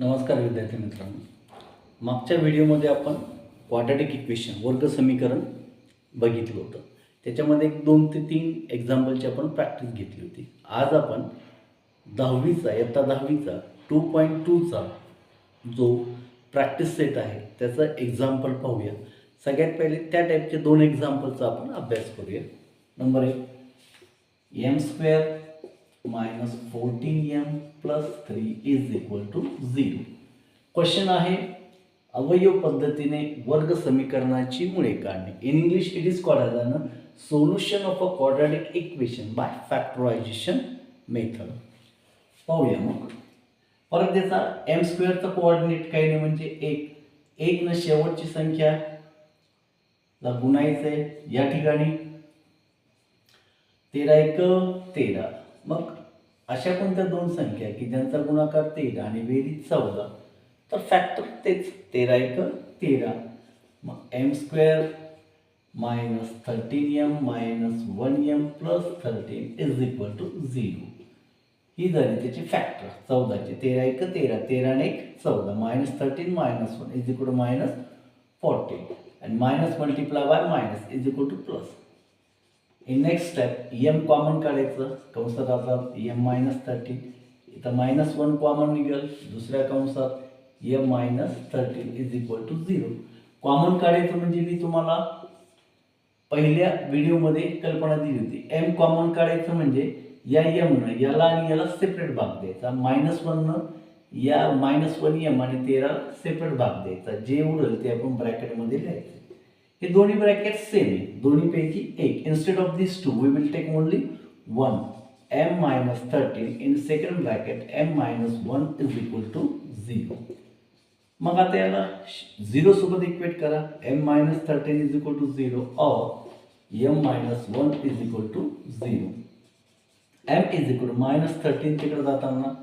नमस्कार विद्यार्थी मित्रांनो. मागच्या व्हिडिओमध्ये आपण क्वाड्रॅटिक इक्वेशन वर्ग समीकरण बघितलं होतं. त्याच्यामध्ये एक दोन ते तीन एक्झाम्पलची आपण प्रॅक्टिस घेतली होती. आज आपण दहावीचा इयत्ता दहावीचा टू पॉईंट टूचा जो प्रॅक्टिस सेट आहे त्याचा एक्झाम्पल पाहूया. सगळ्यात पहिले त्या टाईपचे दोन एक्झाम्पलचा आपण अभ्यास करूया. नंबर एक M square minus fourteen M plus three is equal to zero question आहे अवयव पद्धतीने वर्ग समीकरणाची मुळे काढणे. In English it is called as an solution of a quadratic equation by factorization method पाहूया मग. परत त्याचा एम स्क्वेअरचा कोऑर्डिनेट काही नाही म्हणजे एक. एक न शेवटची संख्या. ला गुणायचं आहे या ठिकाणी. तेरा एक तेरा. मग अशा कोणत्या दोन संख्या की ज्यांचा गुणाकार तेरा आणि बेरीज चौदा? तर फॅक्टर तेच. तेरा एक तेरा. मग M square minus thirteen M minus one M plus thirteen is equal to zero ही झाली त्याची फॅक्टर चौदाची. तेरा एक तेरा. तेरा आणि एक चौदा. Minus thirteen minus one is equal to minus fourteen आणि minus multiply by minus is equal to plus in next step M common काढायचं. कंसात आता एम मायनस थर्टीन इथं मायनस वन कॉमन निघेल. दुसऱ्या कंसात M minus thirteen is equal to zero common काढायचं म्हणजे मी तुम्हाला पहिल्या व्हिडिओमध्ये कल्पना दिली होती. एम कॉमन काढायचं म्हणजे या एमनं याला आणि याला सेपरेट भाग द्यायचा. मायनस वननं या मायनस वन एम आणि तेरा सेपरेट भाग द्यायचा. जे उडेल ते आपण ब्रॅकेटमध्ये लिहायचं. हे दोन्ही ब्रॅकेट सेम आहे दोन्हीपैकी एक। Instead of this two we will take only one M minus thirteen in second bracket M minus one is equal to zero मग आता याला झिरो सोबत इक्वेट करा। M minus thirteen is equal to zero or M minus one is equal to zero M is equal to minus thirteen तिकडे जाताना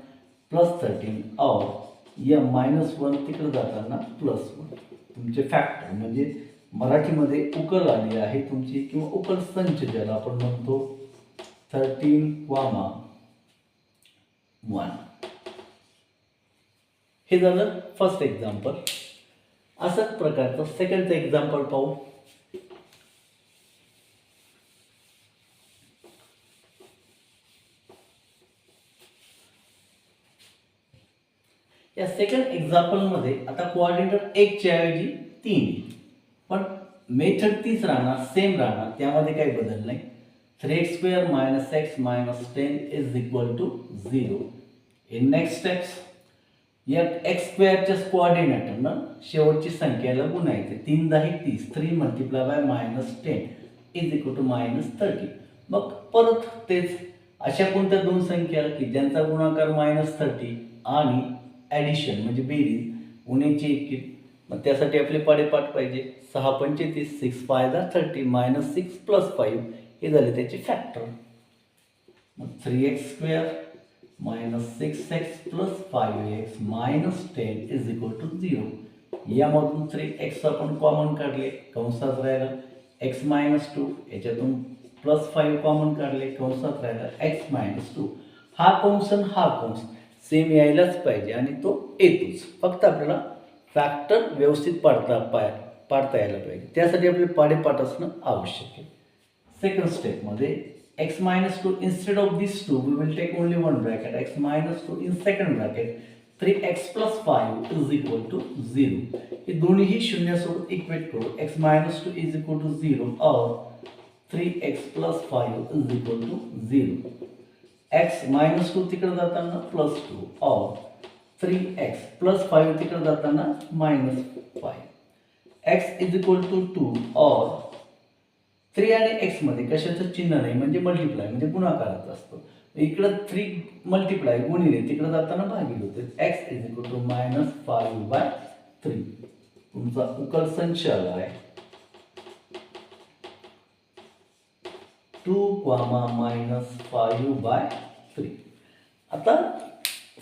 plus thirteen or M minus one तिकडे जाताना plus one तुमचे factor म्हणजे मराठीमध्ये उकल आली आहे तुमची किंवा उकल संच ज्याला आपण म्हणतो. थर्टीन वामा वन. हे झालं फर्स्ट एक्झाम्पल असंच प्रकारचं सेकंडचं एक्झाम्पल पाहू. या सेकंड एक्झाम्पलमध्ये आता कोऑर्डिनेटर एकच्या ऐवजी तीन. पण मेथड तीच राहणार सेम राहणार. त्यामध्ये काही बदल नाही. Three X square minus X minus ten is equal to zero in next steps या एक्स स्क्वेअरच्या कोऑर्डिनेटरनं शेवटची संख्याला गुणायचे तीन दहा तीस three multiply by minus ten is equal to minus thirty मग परत तेच अशा कोणत्या दोन संख्या की ज्यांचा गुणाकार मायनस थर्टी आणि ॲडिशन म्हणजे बेरीज उण्याची एक मग त्यासाठी आपले पाडेपाठ पाहिजे. सहा पंचेतीस six fives thirty minus six plus five हे झाले त्याचे फॅक्टर मग three X square minus six X plus five X minus ten is equal to zero यामधून थ्री एक्स आपण कॉमन काढले कंसात राहिला एक्स मायनस टू याच्यातून प्लस फाईव्ह कॉमन काढले कंसात राहिला एक्स मायनस टू हा कंस आणि हा कंस सेम यायलाच पाहिजे आणि तो येतोच. फक्त आपल्याला फॅक्टर व्यवस्थित पाडता पाय पाडता यायला पाहिजे. त्यासाठी आपले पाडेपाठ असणं आवश्यक आहे. सेकंड स्टेपमध्ये X minus two instead of this two we will take only one bracket X minus two in second bracket three X plus five is equal to zero हे दोन्हीही शून्यासोबत इक्वेट करू. X minus two is equal to zero और three X plus five is equal to zero X minus two तिकडे जाताना plus two और three X plus five तिकडे जाताना minus five X is equal to two or three आणि एक्समध्ये कशाचं चिन्ह नाही म्हणजे मल्टिप्लाय म्हणजे गुणाकाराचा असतो. इकडं थ्री मल्टिप्लाय गुणिले तिकडं जाताना भागिले होते. X is equal to minus five by three तुमचा उकल संच आला आहे. Two comma minus five by three आता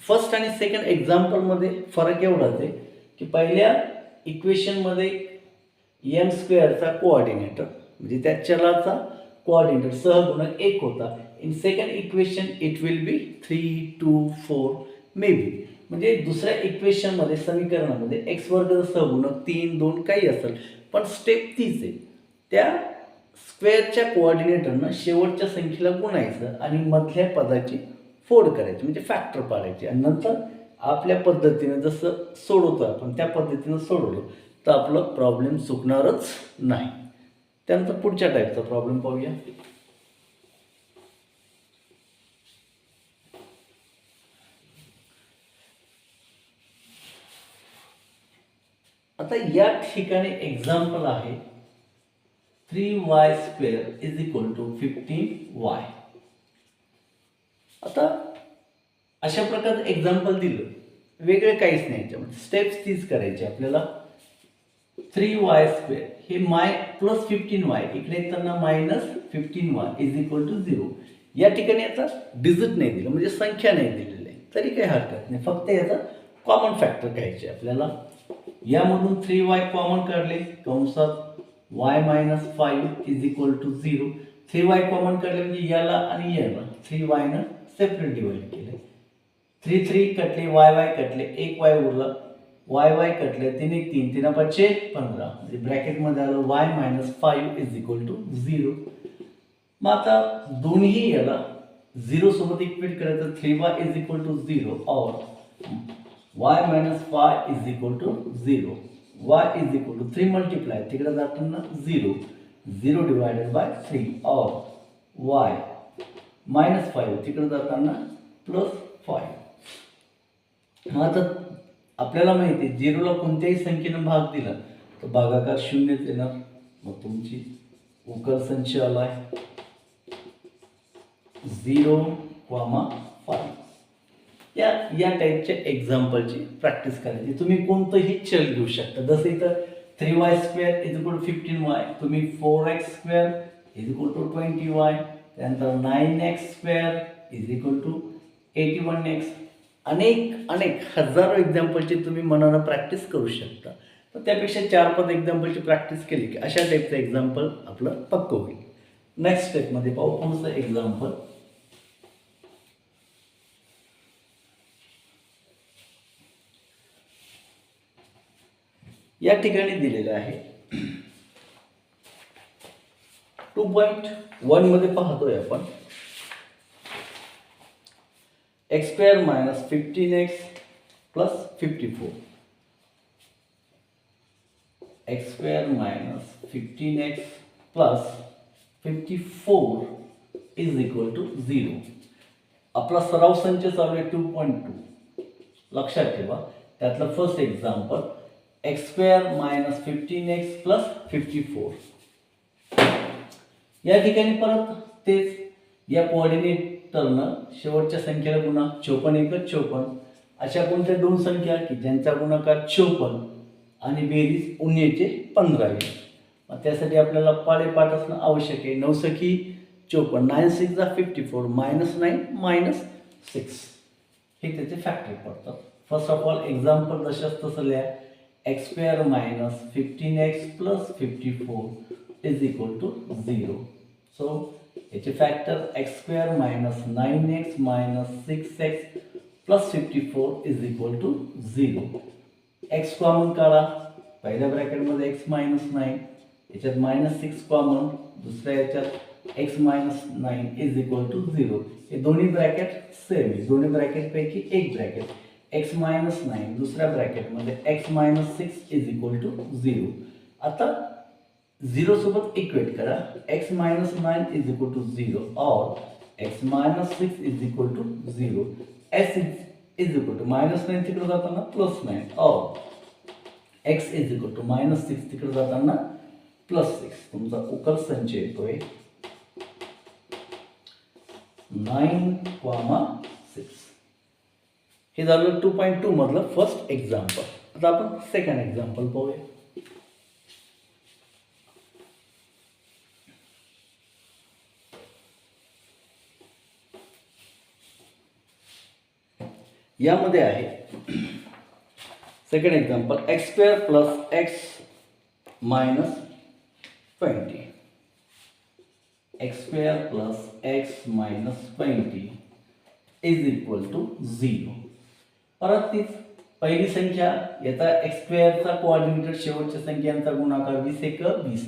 फर्स्ट आणि सेकंड एक्झाम्पलमध्ये फरक एवढाच आहे की पहिल्या इक्वेशनमध्ये एम स्क्वेअरचा कोऑर्डिनेटर म्हणजे त्या चलाचा कोऑर्डिनेटर सहगुणक एक होता. In second equation it will be three two four may be म्हणजे दुसऱ्या इक्वेशनमध्ये समीकरणामध्ये एक्स वर्ग सहगुणक तीन दोन काही असेल. पण स्टेप तीच आहे. त्या स्क्वेअरच्या कोऑर्डिनेटरनं शेवटच्या संख्येला गुणायचं आणि मधल्या पदाची फोड करायची म्हणजे फॅक्टर पाडायची. आणि नंतर आपल्या पद्धतीने जसं सोडवतो आपण त्या पद्धतीनं सोडवलं तर आपलं प्रॉब्लेम चुकणारच नाही. त्यानंतर पुढच्या टाईपचा प्रॉब्लेम पाहूया. आता या ठिकाणी एक्झाम्पल आहे. Three Y square is equal to fifteen Y आता अशा प्रकारचं एक्झाम्पल दिलं. वेगळे काहीच नाही याच्यामध्ये. स्टेप्स तीच करायची आपल्याला. Three Y square hey my plus fifteen Y इकडे येताना minus fifteen Y is equal to zero या ठिकाणी याचा डिजिट नाही दिलं म्हणजे संख्या नाही दिलेली आहे. तरी काही हरकत नाही. फक्त याचा कॉमन फॅक्टर घ्यायचे आपल्याला. यामधून थ्री वाय कॉमन काढले. कंसात Y minus five is equal to zero three Y common काढले म्हणजे याला आणि याला. थ्री वायनं सेपरेट डिवाइड केले. थ्री थ्री कटले वाय वाय कटले एक वाय उरला. वाय वाय कटले तीन एक तीन तीन पाचशे पंधरा. म्हणजे ब्रॅकेटमध्ये आलं Y minus five is equal to zero मग आता दोन्ही याला झिरो सोबत इक्वेट करायचं three Y is equal to zero और Y minus five is equal to zero Y is equal to three multiply तिकडे जाताना zero zero divided by three और वाय मायनस फाईव्ह तिकडे जाताना प्लस फाईव्ह आता आपल्याला माहिती आहे झिरोला कोणत्याही संख्येनं भाग दिला तर भागाकार शून्यच येणार. मग तुमची उकल संच आलाय झिरो क्वामा फाईव्ह या या टाईपच्या एक्झाम्पलची प्रॅक्टिस करायची. तुम्ही कोणतंही चल घेऊ शकता. जसं इथं three Y square is equal to fifteen Y तुम्ही four X square is equal to twenty Y त्यानंतर nine X square is equal to eighty one X अनेक अनेक हजारो एक्झाम्पलची तुम्ही मनानं प्रॅक्टिस करू शकता. तर त्यापेक्षा चार पाच एक्झाम्पलची प्रॅक्टिस केली की अशा टाईपचं एक्झाम्पल आपलं पक्क होईल. नेक्स्ट स्टेपमध्ये पाहू पुढचं एक्झाम्पल या ठिकाणी दिलेलं आहे. टू पॉईंट वनमध्ये पाहतोय आपण. X square minus fifteen X plus fifty four X square minus fifteen X plus fifty four is equal to zero आपला सराव संच चालू आहे टू पॉईंट टू लक्षात ठेवा. त्यातलं first example X square minus fifteen X plus fifty four या ठिकाणी परत तेच या कोऑर्डिनेटरनं शेवटच्या संख्येला गुन्हा चोपन्न एकच चोपन्न अशा कोणत्या दोन संख्या की ज्यांचा गुणाकार चोपन्न आणि बेरीज उन्नीचे पंधरा येईल मग त्यासाठी आपल्याला पाडेपाठ असणं आवश्यक आहे. नवसखी चोपन्न नाईन सिक्स जा fifty four minus nine minus six हे त्याचे फॅक्टर पडतात फर्स्ट ऑफ ऑल एक्झाम्पल जशाच तसं लिहा X square minus fifteen X plus fifty four is equal to zero so याचे factor X square minus nine X minus six X plus fifty four is equal to zero X common काढा. पहिल्या ब्रॅकेटमध्ये x minus nine याच्यात minus six common दुसऱ्या याच्यात X minus nine is equal to zero हे दोन्ही bracket same दोन्ही ब्रॅकेटपैकी एक ब्रॅकेट एक्स मायनस नाईन दुसऱ्या ब्रॅकेटमध्ये X minus six is equal to zero आता झिरो सोबत इक्वेट करा X minus nine is equal to zero और X minus six is equal to zero X is equal to minus nine तिकडे जाताना plus nine और X is equal to minus six तिकडे जाताना plus six तुमचा उकल संच येतोय नाईन कॉमा सिक्स हे झालं टू पॉईंट टू मधलं फ़र्स्ट एक्झाम्पल आता आपण सेकंड एक्झाम्पल पाहूया यामध्ये आहे. Second example X square plus X minus twenty X square plus X minus twenty is equal to zero परत तीच पहिली संख्या याचा एक्स स्क्वेअरचा कोऑर्डिनेटर शेवटच्या संख्यांचा गुणाकार वीस एक वीस.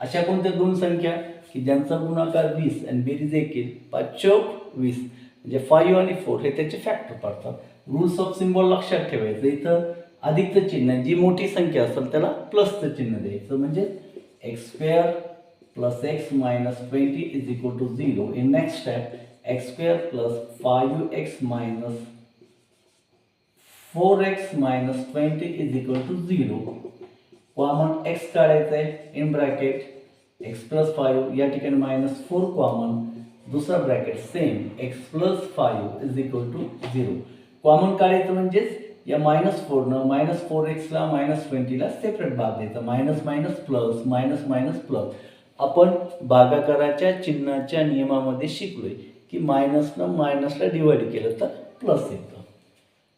अशा कोणत्या दोन संख्या? की ज्यांचा गुणाकार वीस आणि बेरीज एक पाच चौक वीस. म्हणजे फाईव्ह आणि फोर हे त्याचे फॅक्टर पडतात. रूल्स ऑफ सिम्बॉल लक्षात ठेवायचं. इथं अधिकचं चिन्ह आहे. जी मोठी संख्या असेल त्याला प्लसचं चिन्ह द्यायचं. म्हणजे X square plus X minus twenty is equal to zero in next step X square plus five X minus four X minus twenty is equal to zero common X काढायचं आहे. In bracket X plus five या ठिकाणी minus four common दुसरा bracket same X plus five is equal to zero common काढायचं म्हणजेच या minus फोरनं minus four एक्सला मायनस ट्वेंटीला सेपरेट भाग द्यायचा minus minus plus minus minus plus आपण भागाकाराच्या चिन्हाच्या नियमामध्ये शिकलोय की मायनसनं मायनसला डिवाईड केलं तर प्लस येतं.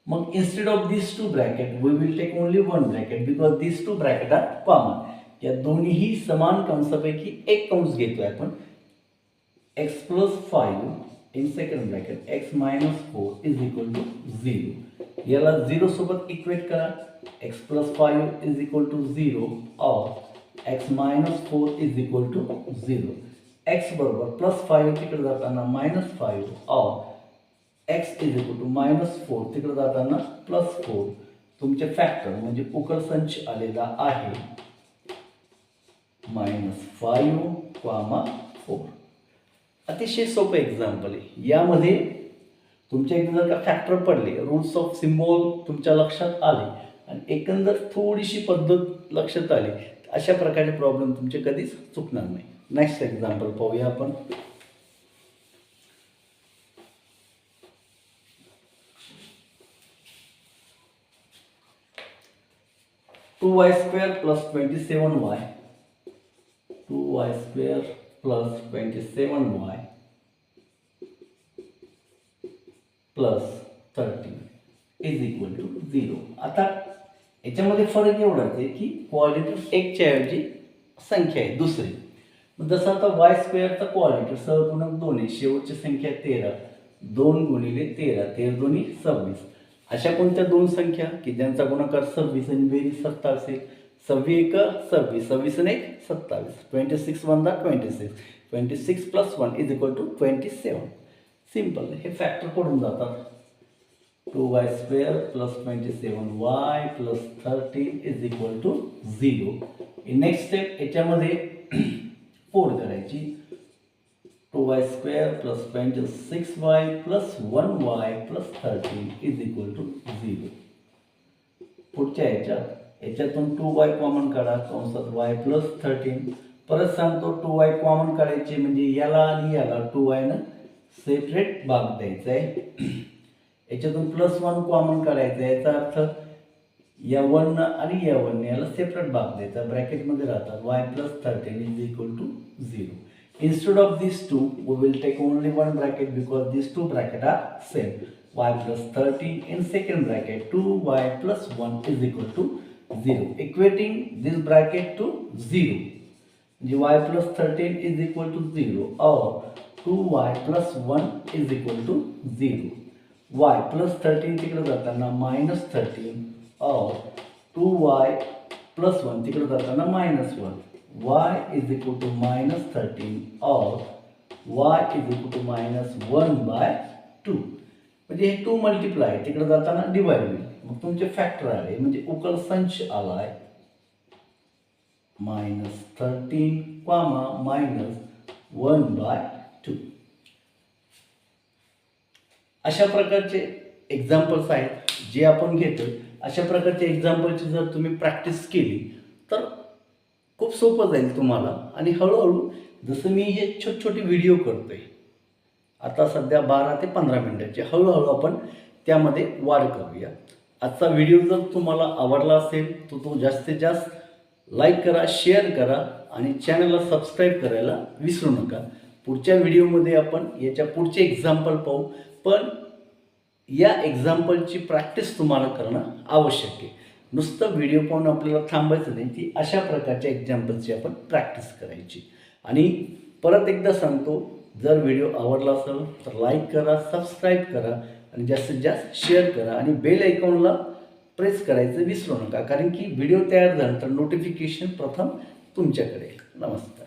मग instead of this two bracket we will take only one bracket because this two bracket are common या दोन्हीही समान कंसापैकी एक कंस घेतोय आपण. X plus five in second bracket X minus four is equal to zero याला झिरो सोबत इक्वेट करा X plus five is equal to zero or X minus four is equal to zero X बरोबर plus five तिकडे जाताना minus five or X is equal to minus four तिकडे जाताना plus four तुमचे factor म्हणजे उकल संच आलेला आहे. मायनस फाईव्ह कॉमा फोर अतिशय सोपं एक्झाम्पल आहे. यामध्ये तुमच्या एकदा जर का फॅक्टर पडले रूल्स ऑफ सिम्बॉल तुमच्या लक्षात आले आणि एकंदर थोडीशी पद्धत लक्षात आली अशा प्रकारचे प्रॉब्लेम तुमचे कधीच चुकणार नाही. नेक्स्ट एक्झाम्पल पाहूया आपण. Two Y square plus twenty seven Y two Y square plus twenty seven Y plus thirty is equal to zero आता याच्यामध्ये फरक एवढाच आहे की क्वालिटी एकच्या ऐवजी संख्या आहे दुसरी. जसं आता वाय स्क्वेअरचा क्वालिटी सहगुणक दोन आहे. शेवटची संख्या तेरा. दोन गुणिले तेरा. तेरा दोन्ही सव्वीस. अशा कोणत्या दोन संख्या? की ज्यांचा गुणाकार सव्वीस आणि बेरीज सत्ता असेल सव्वी एक सव्वीस सव्वीस आणि एक सत्तावीस. Twenty six one the twenty six twenty six plus one is equal to twenty seven simple हे फॅक्टर पडून जातात. Two Y square plus twenty seven Y plus thirteen is equal to zero next step याच्यामध्ये फोड करायची. Two Y square plus twenty six Y plus one Y plus thirteen is equal to zero पुढच्या याच्यात याच्यातून to Y common काढा कंसात Y plus thirteen परत सांगतो टू वाय कॉमन काढायचे म्हणजे याला आणि याला टू वायनं सेपरेट भाग द्यायचा आहे. याच्यातून प्लस वन कॉमन काढायचं आहे. याचा अर्थ या वन आणि या वन याला सेपरेट भाग द्यायचा. ब्रॅकेटमध्ये राहतात. Y plus thirteen is equal to zero instead of this two we will take only one bracket because this two bracket are same Y plus thirteen in second bracket two Y plus one is equal to 0 equating this bracket to 0 म्हणजे y plus 13 is equal to 0 or 2y plus 1 is equal to 0 y plus 13 तिकडे जाताना minus 13 or 2y plus 1 तिकडे जाताना minus 1 y is equal to minus 13 or y is equal to minus 1 by 2 म्हणजे हे to multiply तिकडे जाताना divide होईल मग तुमचे फॅक्टर आले. म्हणजे उकल संच आलाय. Minus thirteen comma minus one by two अशा प्रकारचे एक्झाम्पल्स आहेत जे आपण घेतो अशा प्रकारच्या एक्झाम्पलची जर तुम्ही प्रॅक्टिस केली तर खूप सोपं जाईल तुम्हाला. आणि हळूहळू जसं मी हे छोटे छोटे व्हिडिओ करतो आहे आता सध्या बारा ते पंधरा मिनटाचे. हळूहळू आपण त्यामध्ये वाढ करूया. आजचा व्हिडिओ जर तुम्हाला आवडला असेल तर तो जास्तीत जास्त लाईक करा शेअर करा आणि चॅनलला सबस्क्राईब करायला विसरू नका. पुढच्या व्हिडिओमध्ये आपण याच्या पुढचे एक्झाम्पल पाहू पण या एक्झाम्पलची प्रॅक्टिस तुम्हाला करणं आवश्यक आहे. नुसतं व्हिडिओ पाहून आपल्याला थांबायचं नाही ती अशा प्रकारच्या एक्झाम्पलची आपण प्रॅक्टिस करायची. आणि परत एकदा सांगतो जर व्हिडिओ आवडला असेल तर लाईक करा सबस्क्राईब करा. आणि जास्तीत जास्त शेअर करा आणि बेल आयकॉनला प्रेस करायचं विसरू नका. कारण की व्हिडिओ तयार झाल्यानंतर नोटिफिकेशन प्रथम तुमच्याकडे नमस्कार.